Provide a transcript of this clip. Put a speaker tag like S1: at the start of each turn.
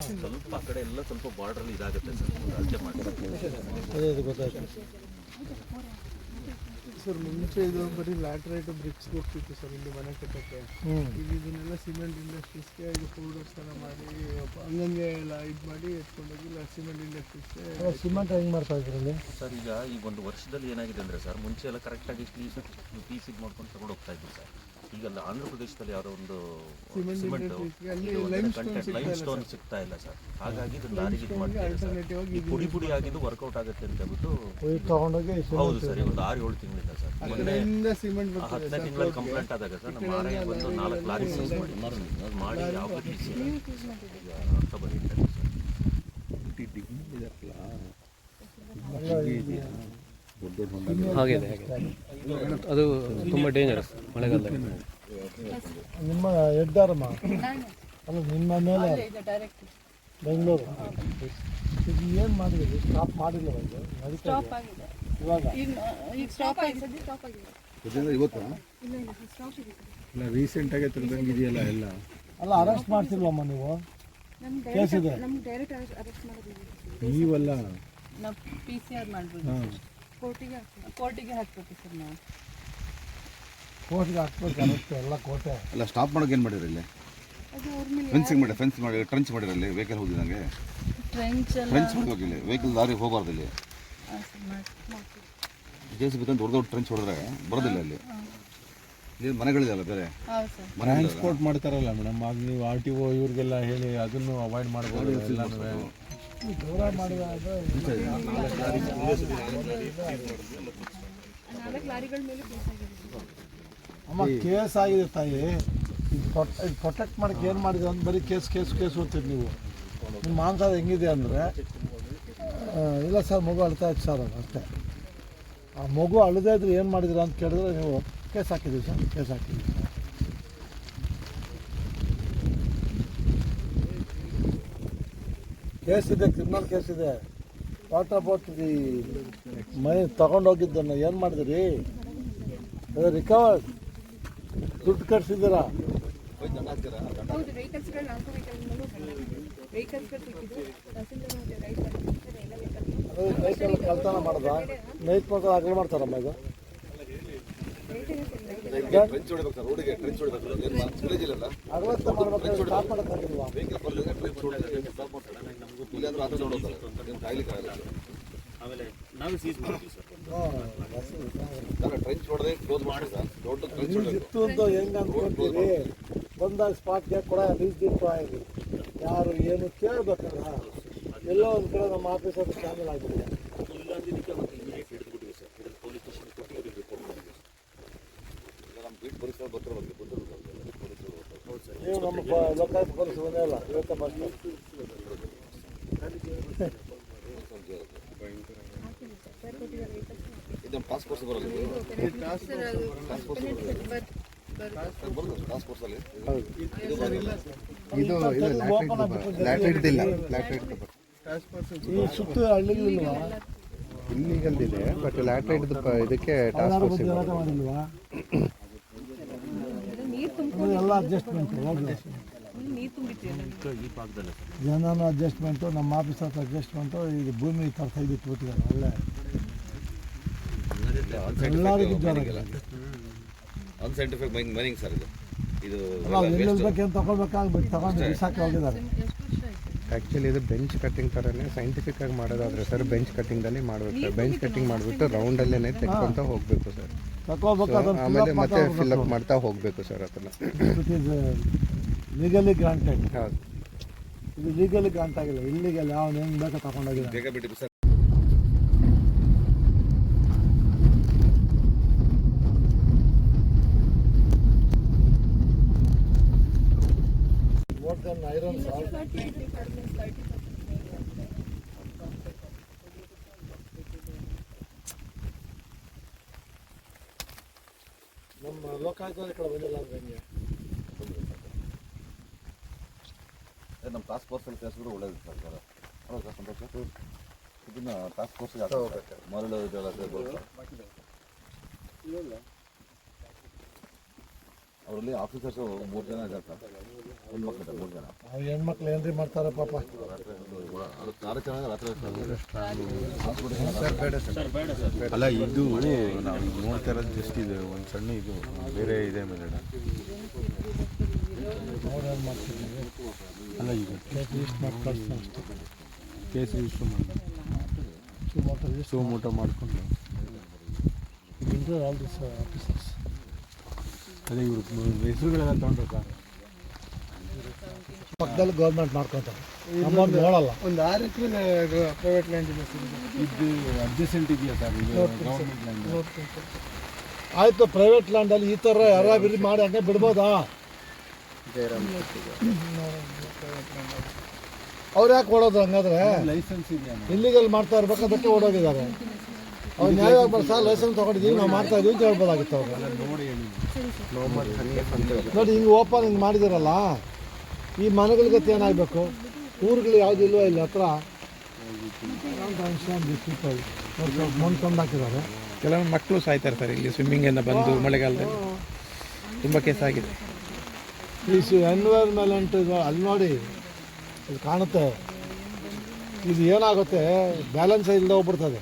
S1: ಸ್ವಲ್ಪ ಆ ಕಡೆ ಎಲ್ಲ ಸ್ವಲ್ಪ ಬಾರ್ಡ್ರಲ್ಲಿ ಇದಾಗುತ್ತೆ ಸರ್. ಅದಕ್ಕೆ ಮಾಡಿ
S2: ಅದೇ ಅದು ಗೊತ್ತಾಯ್ತು?
S3: ಸರ್ ಮುಂಚೆ ಇದು ಬರೀ ಲ್ಯಾಟ್ರೈಟ್ ಬ್ರಿಕ್ಸ್ ಹೋಗ್ತಿತ್ತು ಸರ್ ಇಲ್ಲಿ ಮನೆ ಕಟ್ಟಕ್ಕೆ. ಈಗ ಇದನ್ನೆಲ್ಲ ಸಿಮೆಂಟ್ ಇಂಡಸ್ಟ್ರೀಸ್ಗೆ ಇದು ಫೋಲ್ಡರ್ಸ್ ಎಲ್ಲ ಮಾಡಿ ಹಂಗಂಗೆ ಎಲ್ಲ ಇದು ಮಾಡಿ ಎತ್ಕೊಂಡೋಗಿ ಇಲ್ಲ ಸಿಮೆಂಟ್ ಇಂಡಸ್ಟ್ರೀಸ್ಗೆ
S2: ಸಿಮೆಂಟ್ ಹೆಂಗೆ ಮಾಡ್ತಾ ಇದ್ರಲ್ಲಿ
S1: ಸರ್ ಈಗ ಈ ಒಂದು ವರ್ಷದಲ್ಲಿ ಏನಾಗಿದೆ ಅಂದರೆ ಸರ್ ಮುಂಚೆ ಎಲ್ಲ ಕರೆಕ್ಟಾಗಿ ಪೀಸ್ ಪೀಸ್ ಇದು ಮಾಡ್ಕೊಂಡು ತಗೊಂಡು ಹೋಗ್ತಾ ಇದ್ದೀವಿ ಸರ್. ಈಗ ಆಂಧ್ರ ಪ್ರದೇಶದಲ್ಲಿ ಯಾರೋ ಒಂದು ಸಿಮೆಂಟ್ ಲೈಮ್ ಸ್ಟೋನ್ ಸಿಗ್ತಾ ಇಲ್ಲ ಸರ್. ಹಾಗಾಗಿ ಇದು ಲಾರಿಗೆ ಇದು ಮಾಡ್ತಾರೆ ಸರ್?
S3: ಆಲ್ಟರ್ನೇಟಿವ್
S1: ಪುಡಿ ಪುಡಿ ಆಗಿದ್ದು ವರ್ಕೌಟ್ ಆಗುತ್ತೆ ಅಂತ ಹೇಳ್ಬಿಟ್ಟು
S2: ಹೋಗಿ
S1: ಹೌದು ಸರ್ ಒಂದು ಆರು ಏಳು ತಿಂಗಳಿಂದ ಸರ್. ಹತ್ತನೇ ತಿಂಗಳಲ್ಲಿ ಕಂಪ್ಲೇಂಟ್ ಆದಾಗ ಸರ್ ನಮ್ಮ ಆರ್ ಐ ಬಂದು ನಾಲ್ಕು ಲಾರಿ ಸೀಸ್ ಮಾಡಿ ಮಾಡಿ ಯಾವ ರೀತಿ ಈಗ ಸರ್.
S4: ಆಗಿದೆ ಅದು ತುಂಬ ಡೇಂಜರಸ್ ಮಳೆಗಾಲದಲ್ಲಿ.
S2: ನಿಮ್ಮ ಹೆದ್ದಾರಮ್ಮ ಅಲ್ಲ ನಿಮ್ಮ ಮೇಲೆ ಬೆಂಗಳೂರು. ಇದು ಏನು ಮಾಡಿದ್ರಿ ಸ್ಟಾಪ್ ಮಾಡಿಲ್ಲ ಒಂದು ನಡೀತಾ
S5: ಸ್ಟಾಪ್ ಆಗಿದೆ.
S2: ಇವಾಗ?
S5: ಈಗ ಸ್ಟಾಪ್ ಆಗಿದೆ. ಸ್ಟಾಪ್ ಆಗಿದೆ.
S6: ಇವತ್ತು?
S5: ಇಲ್ಲ ರೀಸೆಂಟ್ ಸ್ಟಾಪ್ ಇದೆ
S6: ಇಲ್ಲ ರೀಸೆಂಟಾಗಿ ತಂದಂಗೆ ಇದೆಯಲ್ಲ ಎಲ್ಲ.
S2: ಅಲ್ಲ ಅರೆಸ್ಟ್ ಮಾಡ್ತಿಲ್ವಮ್ಮ ನೀವು? ಕೇಸ್ ಇದೆ.
S6: ನೀವಲ್ಲ.
S5: ನಾವು ಪಿ ಸಿ ಆರ್ ಮಾಡ್ಬೋದು. ಕೋರ್ಟಿಗೆ ಹಾಕ್ಬೇಕು. ಅನ್ನಿಸ್ತು ಹಾಕ್ಬೇಕು ಸರ್ ನಾವು.
S2: ಕೋರ್ಟ್ಗೆ ಹಾಕ್ಬೇಕು ಅರೆಸ್ಟ್ ಎಲ್ಲ ಕೋಟೆ.
S6: ಅಲ್ಲ ಸ್ಟಾಪ್ ಮಾಡೋಕೆ ಏನು ಮಾಡಿರಿ ಇಲ್ಲಿ?
S5: ಅದು ಅವ್ರ ಮೇಲೆ
S6: ಫೆನ್ಸಿಂಗ್ ಮಾಡಿ ಫೆನ್ಸ್ ಮಾಡಿ ಟ್ರಂಚ್ ಮಾಡಿರಲ್ಲಿ ವೆಹಿಕಲ್ ಹೋಗಿದಂಗೆ
S5: ಟ್ರೆಂಚ್ ಎಲ್ಲ
S6: ಟ್ರಂಚ್ ಮಾಡ್ಬೇಕು ಇಲ್ಲಿ ವೆಹಿಕಲ್ ದಾರಿ ಹೋಗಬಾರ್ದು ಇಲ್ಲಿ.
S5: ಆ, ಸರ್, ಮಾಡ್- ಮಾಡ್ತೀವಿ.
S6: ಜೆ ಸಿ ಬಿ ತಂದು ದೊಡ್ಡ ದೊಡ್ಡ ಟ್ರಂಚ್ ಹೊಡೆದ್ರೆ ಬರೋದಿಲ್ಲ ಅಲ್ಲಿ. ಇಲ್ಲಿ ಮನೆಗಳಿದೆಯಲ್ಲ ಬೇರೆ?
S5: ಹೌದು ಸರ್.
S6: ಟ್ರಾನ್ಸ್ಪೋರ್ಟ್
S7: ಮಾಡ್ತಾರಲ್ಲ ಮೇಡಮ್ ಆಗ ನೀವು ಆರ್ ಟಿ ಒ ಇವ್ರಿಗೆಲ್ಲ ಹೇಳಿ ಅದನ್ನು ಅವಾಯ್ಡ್ ಮಾಡ್ಬೋದು ಎಲ್ಲನೂ.
S2: ಅಮ್ಮ, ಕೇಸ್ ಆಗಿದೆ ತಾಯಿ. ಇದು ಪ್ರೊಟ್ ಇದು ಪ್ರೊಟೆಕ್ಟ್ ಮಾಡಕ್ಕೆ ಏನು ಮಾಡಿದ್ರು ಅಂತ ಬರೀ ಕೇಸ್ ಕೇಸ್ ಕೇಸ್ ಓದ್ತೀರಿ ನೀವು. ನಿಮ್ಮ ಮಾನಸಾರ ಹೆಂಗಿದೆ ಅಂದರೆ ಇಲ್ಲ ಸರ್, ಮಗು ಅಳ್ತಾ ಇತ್ತು ಸರ್ ಅಷ್ಟೇ. ಆ ಮಗು ಅಳದೇ ಇದ್ರೆ ಏನು ಮಾಡಿದ್ರು ಅಂತ ಕೇಳಿದ್ರೆ ನೀವು ಕೇಸ್ ಹಾಕಿದ್ದೀವಿ ಸರ್, ಕೇಸ್ ಹಾಕಿದ್ದೀವಿ ಕೇಸ್ ಇದೆ ಕ್ರಿಮಿನಲ್ ಕೇಸ್ ಇದೆ. ವಾಟ್ ಅಬೌಟ್ ದಿ ಮೈ ತಗೊಂಡೋಗಿದ್ದನ್ನು ಏನು ಮಾಡಿದಿರಿ? ಅದು ರಿಕವರ್ಡ್ ದುಡ್ಡು ಕಟ್ಸಿದ್ದೀರಾ?
S5: ಹೌದು ವೆಹಿಕಲ್ಸ್ಗಳು ನಾಲ್ಕು ವೆಹಿಕಲ್ ವೆಹಿಕಲ್ಸ್ಗಳು ಸಿಕ್ಕಿದ್ದು ತಹಸೀಲ್ದಾರ್ ರೈಟ್ ಮಾಡಿದ್ದಾರೆ ಎಲ್ಲ ವೆಹಿಕಲ್
S2: ಅದು ನೈಟೆಲ್ಲ ಕಳ್ತನ ಮಾಡ್ದ? ನೈಟ್ ಮಕ್ಕಳು ಅಗಲ ಮಾಡ್ತಾರಮ್ಮ ಇದು?
S6: ಟ್ರಂಚ್ ಹೊಡಿಬೇಕು ಸರ್ ರೋಡಿಗೆ ಟ್ರಂಚ್ ಹೊಡಿಬೇಕು. ವಿಲೇಜ್ ಇಲ್ಲ ವೆಹಿಕಲ್ ಬರಲಿಲ್ಲ ಟ್ರಂಚ್ ಹೊಡಿದ್ರೆ ಇಲ್ಲಾಂದ್ರೆ ನೋಡೋದು
S1: ಆಮೇಲೆ ನಾವೇ ಸೀಸ್ ಮಾಡ್ತೀವಿ ಸರ್
S6: ಟ್ರಂಚ್ ಹೊಡೆದ್ರೆ ಕ್ಲೋಸ್ ಮಾಡಿ ಸರ್ ದೊಡ್ಡ ಟ್ರಂಚ್
S2: ಇತ್ತು ಅಂತ ಹೆಂಗೆ ಅನ್ಕೊಂತೀರಿ? ಬಂದಾಗ ಸ್ಪಾಟ್ಗೆ ಕೂಡ ಆಗಿ ಯಾರು ಏನು ಕೇಳಬೇಕಲ್ಲ? ಎಲ್ಲೋ ಒಂದು ಕಡೆ ನಮ್ಮ ಆಫೀಸರ್ ಚಾನಲ್ ಆಗಿದೆ
S1: ಇಲ್ಲಾಂದಿದ್ದಕ್ಕೆ ಮತ್ತೆ ಇಮಿಡಿಯೇಟ್ ಹಿಡಿದ್ಬಿಟ್ಟಿವಿ ಸರ್ ಹಿಡಿದು ಪೊಲೀಸ್ ಸ್ಟೇಷನ್ ಕೊಟ್ಟು ಅವ್ರಿಗೆ ರಿಪೋರ್ಟ್ ಮಾಡಿದ್ವಿ
S6: ನಮ್ಮ ಬೀಟ್ ಪರಿಸರ ಬರ್ತಿರೋದು ಗೊತ್ತಿರೋದು ಪೊಲೀಸರು ಹೌದು ಸರ್
S2: ನಮ್ಮ ಪ- ಲೋಕಾಯುಕ್ತ ಪೊಲೀಸ್ ಮನೆ ಅಲ್ಲ ಇವತ್ತ ಬಂದು
S6: ಇದು task force task force
S3: task force
S2: ಸುತ್ತು ಹಳ್ಳಿಗಳಿಲ್ವಾ
S7: ಬಟ್ ಲ್ಯಾಟ್ರೈಟ್ ಇದಕ್ಕೆ
S2: ಬಂದು ಹೋರಾಟ ಮಾಡಿಲ್ವಾ
S5: ನೀರು ತುಂಬ
S2: ಅದು ಎಲ್ಲ ಅಡ್ಜಸ್ಟ್ಮೆಂಟ್ ಜನನ ಅಡ್ಜಸ್ಟ್ಮೆಂಟು ನಮ್ಮ ಆಫೀಸ್ ಹತ್ರ ಅಡ್ಜಸ್ಟ್ಮೆಂಟು ಇದು ಭೂಮಿ ತರ ಥರ ತೆಗೆದಿಟ್ಟು ಬಿಟ್ಟಿದ್ದಾರೆ ಒಳ್ಳೆ. ಎಲ್ಲರಿಗೂ ಜ್ವರ
S6: ಅನ್ಸೈಂಟಿಫಿಕ್ ಮೈನಿಂಗ್ ಮೈನಿಂಗ್ ಸರ್ ಇದು.
S2: ತಗೊಂಡು ಬಿಸಾಕಿ ಹೋಗಿದ್ದಾರೆ.
S5: ಎಷ್ಟು
S7: ಆ್ಯಕ್ಚುಲಿ ಇದು ಬೆಂಚ್ ಕಟ್ಟಿಂಗ್ ಥರನೇ ಸೈಂಟಿಫಿಕ್ ಆಗಿ ಮಾಡೋದಾದ್ರೆ ಸರ್ ಬೆಂಚ್ ಕಟ್ಟಿಂಗ್ದಲ್ಲಿ ಮಾಡಬೇಕು ಸರ್ ಬೆಂಚ್ ಕಟ್ಟಿಂಗ್ ಮಾಡಿಬಿಟ್ಟು ರೌಂಡಲ್ಲೇ ತೆಕ್ಕೊಂತ ಹೋಗಬೇಕು ಸರ್ ಆಮೇಲೆ ಮತ್ತೆ ಫಿಲ್ಅಪ್ ಮಾಡ್ತಾ ಹೋಗಬೇಕು ಸರ್ ಅದನ್ನ.
S2: ಇಟ್ ಈಸ್ ಲೀಗಲಿ ಗ್ರಾಂಟೆಡ್
S7: ಹೌದು.
S2: ಇದು ಲೀಗಲಿ ಗ್ರಾಂಟ್ ಆಗಿಲ್ಲ. ಇಲ್ಲಿಗೆಲ್ಲ ಯಾವ ಹೆಂಗೆ ಬೇಕೋ ತಗೊಂಡೋಗಿಲ್ಲ
S6: ಬೇಗ ಬಿಟ್ಟು
S2: ಸರ್. ಐರನ್ ಸಾಲ್ಟ್ ನಮ್ಮ ಲೋಕಾಯುಕ್ತ ಈ ಕಡೆ ಬಂದಿಲ್ಲ ಅಂದ್ರೆ ಹೆಂಗೆ
S6: ನಮ್ಮ ಟಾಸ್ಕ್ ಫೋರ್ಸಲ್ಲಿ ಕಳಿಸಿದ್ರು ಒಳ್ಳೇದು ಸರ್ ಸರ್. ಹೌದು ಸರ್ ಸಂತೋಷ? ಇದನ್ನ ಟಾಸ್ಕ್ ಫೋರ್ಸ್ಗೆ ಮರಳು ಇದೆಲ್ಲ ಸೇರ್ಬೋದು ಸರ್. ಅವರಲ್ಲಿ ಆಫೀಸರ್ಸ್ ಮೂರು ಜನ ಇದ್ದಾರೆ ಸರ್ ಹೆಣ್ಮಕ್ಳು ಇದ್ದಾರೆ ಮೂರು ಜನ.
S2: ಹೆಣ್ಮಕ್ಳು ಏನ್ರಿ ಮಾಡ್ತಾರೆ ಪಾಪ?
S6: ಒಂದು
S8: ಅಲ್ಲ ಇದು ನಾವು ನೋಡ್ತಾ ಇರೋದು ಜಸ್ಟ್ ಇದು ಒಂದು ಸಣ್ಣ ಇದು ಬೇರೆ ಇದೆ ಮೇಡಮ್ ಅಲ್ಲ ಈಗ
S2: ಕೇಸ್
S8: ರಿಜಿಸ್ಟರ್ ಮಾಡಿ
S2: ಸುಮೋಟ
S8: ಮಾಡಿಕೊಂಡು.
S2: ಆಲ್ ದಿಸ್ ಆಫೀಸರ್ಸ್
S8: ಅದೇ ಇವರು ಹೆಸರುಗಳೆಲ್ಲ ತೊಗೊಂಡ್ರು ಸರ್
S2: ಪಕ್ಕದಲ್ಲಿ ಗೌರ್ಮೆಂಟ್ ಮಾಡ್ಕೊತಾರೆ. ನಮ್ಮನ್ನು ನೋಡಲ್ಲ.
S3: ಒಂದು ಆರು ಎಕರೆ ಪ್ರೈವೇಟ್ ಲ್ಯಾಂಡ್ ಇದೆ ಸರ್ ಇದು.
S8: ಅಡ್ಜಸೆಂಟ್ ಇದೆಯಾ ಸರ್? ಇದು ಗೌರ್ಮೆಂಟ್ ಲ್ಯಾಂಡ್
S2: ಆಯಿತು ಪ್ರೈವೇಟ್ ಲ್ಯಾಂಡಲ್ಲಿ ಈ ಥರ ಯಾರ ಬಿರಿ ಮಾಡಿ ಹಂಗೆ ಬಿಡ್ಬೋದಾ? ಅವ್ರು ಯಾಕೆ ಓಡೋದು ಹಂಗಾದ್ರೆ?
S8: ಲೈಸೆನ್ಸ್ ಇದೆಯಾ
S2: ಇಲ್ಲಿಗಲ್ ಮಾಡ್ತಾ ಇರ್ಬೇಕು ಅದಕ್ಕೆ ಓಡೋಗಿದ್ದಾರೆ. ಅವ್ರು ನ್ಯಾಯವಾಗಿ ಬರ್ಸ ಲೈಸೆನ್ಸ್ ತೊಗೊಂಡಿದ್ದೀವಿ ನಾವು ಮಾಡ್ತಾ ಇದೀವಿ ಅಂತ ಹೇಳ್ಬೋದಾಗಿತ್ತು ಅವ್ರು.
S8: ನೋಡಿ ಹೇಳಿ.
S2: ನೋಡಿ ಹಿಂಗೆ ಓಪನ್ ಹಿಂಗೆ ಮಾಡಿದಾರಲ್ಲ ಈ ಮನೆಗಳಿಗೆ ಏನಾಗಬೇಕು ಊರುಗಳು ಯಾವ್ದು ಇಲ್ವೋ ಇಲ್ಲಿ ಹತ್ರ. ಮಣ್ಣು ತಂದು ಹಾಕಿದ್ದಾರೆ
S7: ಕೆಲವೊಂದು ಮಕ್ಕಳು ಸಾಯ್ತಾ ಇರ್ತಾರೆ ಇಲ್ಲಿ ಸ್ವಿಮ್ಮಿಂಗಿಂದ ಬಂದು ಮಳೆಗಾಲದಲ್ಲಿ. ತುಂಬ ಕೇಸ್ ಆಗಿದೆ.
S2: ಈ ಎನ್ವೈರ್ಮೆಂಟ್ ಇದು ಅಲ್ಲಿ ನೋಡಿ ಇದು ಕಾಣುತ್ತೆ. ಇದು ಏನಾಗುತ್ತೆ? ಬ್ಯಾಲೆನ್ಸ್ ಇಲ್ಲದೆ ಹೋಗ್ಬಿಡ್ತದೆ.